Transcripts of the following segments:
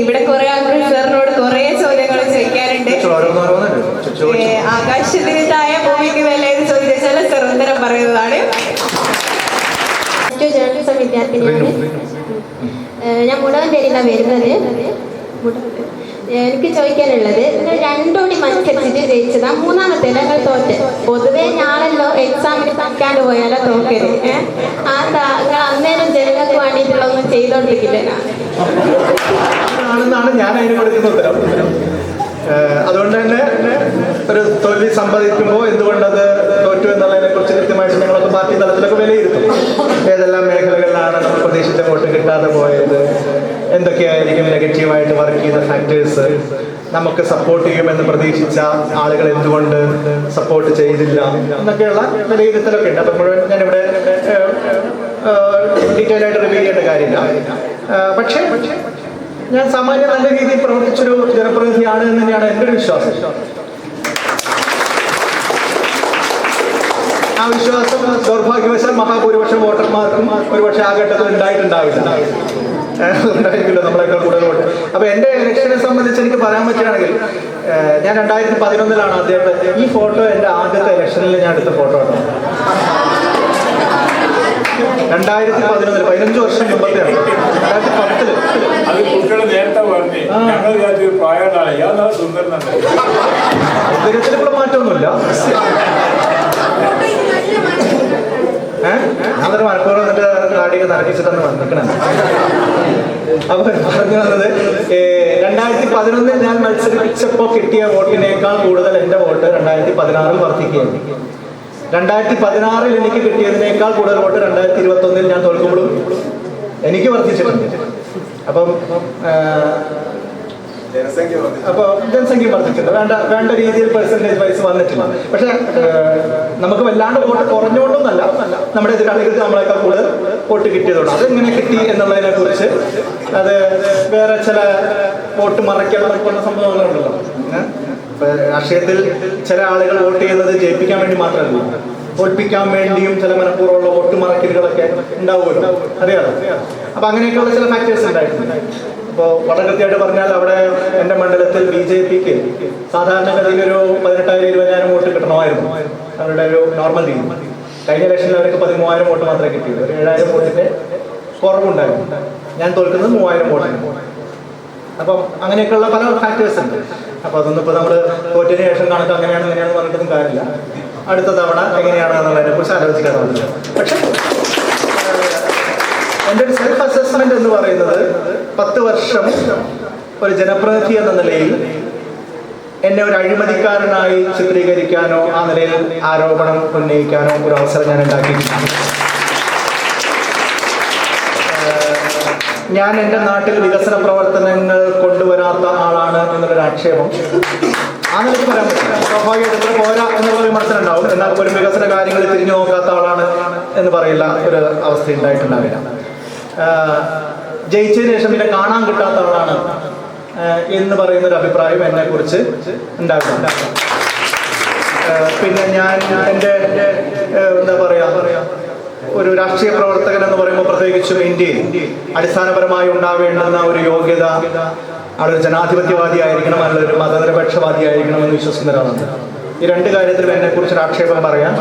ഇവിടെ കുറെ ആൾക്കാർ സാറിനോട് കുറെ ചോദ്യങ്ങൾ ചോദിക്കാറുണ്ട്. ആകാശത്തിനായ ആകാശത്തിന് താഴെ ഭൂമിക്ക് വില എന്ന് ചോദിച്ചാൽ സാർ ഉത്തരം പറയുന്നതാണ്. ജേർണലിസം വിദ്യാർത്ഥിനിയാണ് ഞാൻ മുടവന്തേരിയിലാണ് വരുന്നത്. എനിക്ക് ചോദിക്കാനുള്ളത് നിങ്ങൾ രണ്ടോടി മത്സരിച്ചിട്ട് ജയിച്ചതാ മൂന്നാമത്തെ ഞങ്ങൾ തോറ്റ്. പൊതുവേ ഞാനല്ലോ എക്സാമിന് തക്കാണ്ട് പോയാലോ തോക്കരുത് നിങ്ങൾ അന്നേരം ജനങ്ങൾക്ക് വേണ്ടിയിട്ടുള്ള ഒന്നും ചെയ്തോണ്ടിരിക്കില്ല ഞാൻ അതിന് കൊടുക്കുന്ന ഉത്തരം അതുകൊണ്ട് തന്നെ ഒരു തോൽവി സമ്പാദിക്കുമ്പോൾ എന്തുകൊണ്ടത് തോറ്റു എന്നുള്ളതിനെ കുറിച്ച് കൃത്യമായിട്ട് നിങ്ങളൊക്കെ പാർട്ടി തലത്തിലൊക്കെ വിലയിരുത്തും. ഏതെല്ലാം മേഖലകളിലാണ് നമ്മൾ പ്രതീക്ഷിച്ച വോട്ട് കിട്ടാതെ പോയത്? എന്തൊക്കെയായിരിക്കും നെഗറ്റീവായിട്ട് വർക്ക് ചെയ്ത ഫാക്ടേഴ്സ് നമുക്ക് സപ്പോർട്ട് ചെയ്യുമെന്ന് പ്രതീക്ഷിച്ച ആളുകൾ എന്തുകൊണ്ട് സപ്പോർട്ട് ചെയ്തില്ല? എന്നൊക്കെയുള്ള വിലയിരുത്തലൊക്കെ ഉണ്ട് അപ്പം മുഴുവൻ ഞാനിവിടെ ഡീറ്റെയിൽ ആയിട്ട് റിവ്യൂ ചെയ്യേണ്ട കാര്യമില്ല. പക്ഷേ ഞാൻ സാമാന്യ നല്ല രീതിയിൽ പ്രവർത്തിച്ചൊരു ജനപ്രതിനിധിയാണ് എന്ന് തന്നെയാണ് എന്റെ ഒരു വിശ്വാസം. ആ വിശ്വാസം ദൗർഭാഗ്യവശാൽ മഹാഭൂരിപക്ഷം വോട്ടർമാർക്കും ഒരുപക്ഷെ ആ ഘട്ടത്തിൽ ഉണ്ടായിട്ടുണ്ടാവില്ല. നമ്മളെ നമ്മളെക്കാൾ കൂടുതൽ വോട്ട്. അപ്പൊ എന്റെ ഇലക്ഷനെ സംബന്ധിച്ച് എനിക്ക് പറയാൻ പറ്റുകയാണെങ്കിൽ ഞാൻ രണ്ടായിരത്തി പതിനൊന്നിലാണ് അദ്ദേഹത്തെ ഈ ഫോട്ടോ എന്റെ ആദ്യത്തെ ഇലക്ഷനിൽ ഞാൻ എടുത്ത ഫോട്ടോ ആണ്. രണ്ടായിരത്തി പതിനൊന്നിൽ പതിനഞ്ച് വർഷം മുമ്പത്തെയാണ്. രണ്ടായിരത്തി പത്തിൽ അത് കുട്ടികൾ നേരത്തെ പറഞ്ഞു ആ. ഞങ്ങൾ വിചാരിച്ചു പ്രായമുണ്ടാണ് ഇയാൾ നല്ല സുന്ദരനുണ്ട് മാറ്റമൊന്നുമില്ല. ഞാനൊരു മലപ്പുറം എന്നിട്ട് താടിയൊക്കെ നടക്കിച്ചിട്ടാണ് വന്നിക്കണേ അപ്പൊ പറഞ്ഞു വന്നത് രണ്ടായിരത്തി പതിനൊന്നിൽ ഞാൻ മത്സരിച്ചപ്പോൾ കിട്ടിയ വോട്ടിനേക്കാൾ കൂടുതൽ എന്റെ വോട്ട് രണ്ടായിരത്തി പതിനാറിൽ വർദ്ധിക്കുകയാണ്. രണ്ടായിരത്തി പതിനാറിൽ എനിക്ക് കിട്ടിയതിനേക്കാൾ കൂടുതൽ വോട്ട് രണ്ടായിരത്തി ഇരുപത്തി ഒന്നിൽ ഞാൻ തോൽക്കുമ്പോഴും എനിക്ക് വർദ്ധിച്ചിട്ടുണ്ട്. അപ്പം അപ്പൊ അപ്പോൾ ജനസംഖ്യ വർദ്ധിച്ചിട്ടുണ്ട്. വേണ്ട വേണ്ട രീതിയിൽ പെർസെന്റേജ് വൈസ് വന്നിട്ടില്ല. പക്ഷെ നമുക്ക് വല്ലാണ്ട് വോട്ട് കുറഞ്ഞുകൊണ്ടൊന്നല്ല നമ്മുടെ എതിരാളികൾക്ക് നമ്മളെക്കാൾ കൂടുതൽ വോട്ട് കിട്ടിയതുകൊണ്ട്. അതെങ്ങനെ കിട്ടി എന്നുള്ളതിനെ കുറിച്ച് അത് വേറെ ചില വോട്ട് മറയ്ക്കാൻ നടക്കുന്ന സംഭവങ്ങളുണ്ടല്ലോ. രാഷ്ട്രീയത്തിൽ ചില ആളുകൾ വോട്ട് ചെയ്യുന്നത് ജയിപ്പിക്കാൻ വേണ്ടി മാത്രമല്ല. തോൽപ്പിക്കാൻ വേണ്ടിയും ചില മനഃപൂർവമുള്ള വോട്ട് മറക്കലുകളൊക്കെ ഉണ്ടാവുമല്ലോ. അറിയാലോ? അപ്പൊ അങ്ങനെയൊക്കെയുള്ള ചില ഫാക്ടേഴ്സ് ഉണ്ടായിട്ടുണ്ട്. അപ്പോൾ വളരെ കൃത്യമായിട്ട് പറഞ്ഞാൽ അവിടെ എന്റെ മണ്ഡലത്തിൽ ബി ജെ പിക്ക് സാധാരണഗതിയിൽ ഒരു പതിനെട്ടായിരം ഇരുപതിനായിരം വോട്ട് കിട്ടണമായിരുന്നു. അവരുടെ ഒരു നോർമൽ രീതി. കഴിഞ്ഞ ഇലക്ഷനിൽ അവർക്ക് പതിമൂവായിരം വോട്ട് മാത്രമേ കിട്ടിയുള്ളൂ. ഒരു ഏഴായിരം വോട്ടിന്റെ കുറവുണ്ടായിരുന്നു. ഞാൻ തോൽക്കുന്നത് മൂവായിരം വോട്ടാണ്. അപ്പം അങ്ങനെയൊക്കെയുള്ള പല ഫാക്ടേഴ്സ് ഉണ്ട്. അപ്പോൾ അതൊന്നും ഇപ്പോൾ നമ്മൾ തോറ്റിന് ശേഷം കണക്ക് അങ്ങനെയാണ് ഇങ്ങനെയാണെന്ന് പറഞ്ഞിട്ടൊന്നും കാര്യമില്ല. അടുത്ത തവണ എങ്ങനെയാണ് എന്നുള്ളതിനെ കുറിച്ച് ആലോചിക്കാൻ പറ്റില്ല പക്ഷേ എന്റെ ഒരു സെൽഫ് അസസ്മെന്റ് എന്ന് പറയുന്നത് പത്ത് വർഷം ഒരു ജനപ്രതിനിധി എന്ന നിലയിൽ എന്നെ ഒരു അഴിമതിക്കാരനായി ചിത്രീകരിക്കാനോ ആ നിലയിൽ ആരോപണം ഉന്നയിക്കാനോ ഒരു അവസരം ഞാൻ ഉണ്ടാക്കിയിട്ടുണ്ട് ഞാൻ എന്റെ നാട്ടിൽ വികസന പ്രവർത്തനങ്ങൾ കൊണ്ടുവരാത്ത ആളാണ് എന്നുള്ളൊരു ആക്ഷേപം. ആ നിലയ്ക്ക് പറയാൻ പറ്റില്ല. സ്വാഭാവികമായിട്ട് ഇത്ര പോരാ എന്നുള്ള വിമർശനം ഉണ്ടാവും എന്നാൽ ഒരു വികസന കാര്യങ്ങളിൽ തിരിഞ്ഞു നോക്കാത്ത ആളാണ് എന്ന് പറയില്ല ഒരു അവസ്ഥ ഉണ്ടായിട്ടുണ്ടാവില്ല. ജയിച്ചതിന് ശേഷം പിന്നെ കാണാൻ കിട്ടാത്ത ആളാണ് എന്ന് പറയുന്ന ഒരു അഭിപ്രായം എന്നെ കുറിച്ച് ഉണ്ടാവില്ല പിന്നെ ഞാൻ എന്റെ എന്താ പറയാ പറയാ ഒരു രാഷ്ട്രീയ പ്രവർത്തകൻ എന്ന് പറയുമ്പോൾ പ്രത്യേകിച്ചും ഇന്ത്യയിൽ അടിസ്ഥാനപരമായി ഉണ്ടാവേണ്ടുന്ന ഒരു യോഗ്യത ആളൊരു ജനാധിപത്യവാദി ആയിരിക്കണം അല്ലെങ്കിൽ ഒരു മതനിരപേക്ഷവാദി ആയിരിക്കണം എന്ന് വിശ്വസിക്കുന്ന ഒരാളാണ് ഈ രണ്ട് കാര്യത്തിലും എന്നെ കുറിച്ച് ആക്ഷേപം പറയാം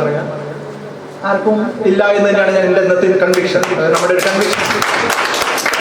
ആർക്കും ഇല്ല എന്ന് തന്നെയാണ് ഞാൻ എന്റെ ഇന്നത്തെ കൺവിക്ഷൻ നമ്മുടെ ഒരു കൺവിക്ഷൻ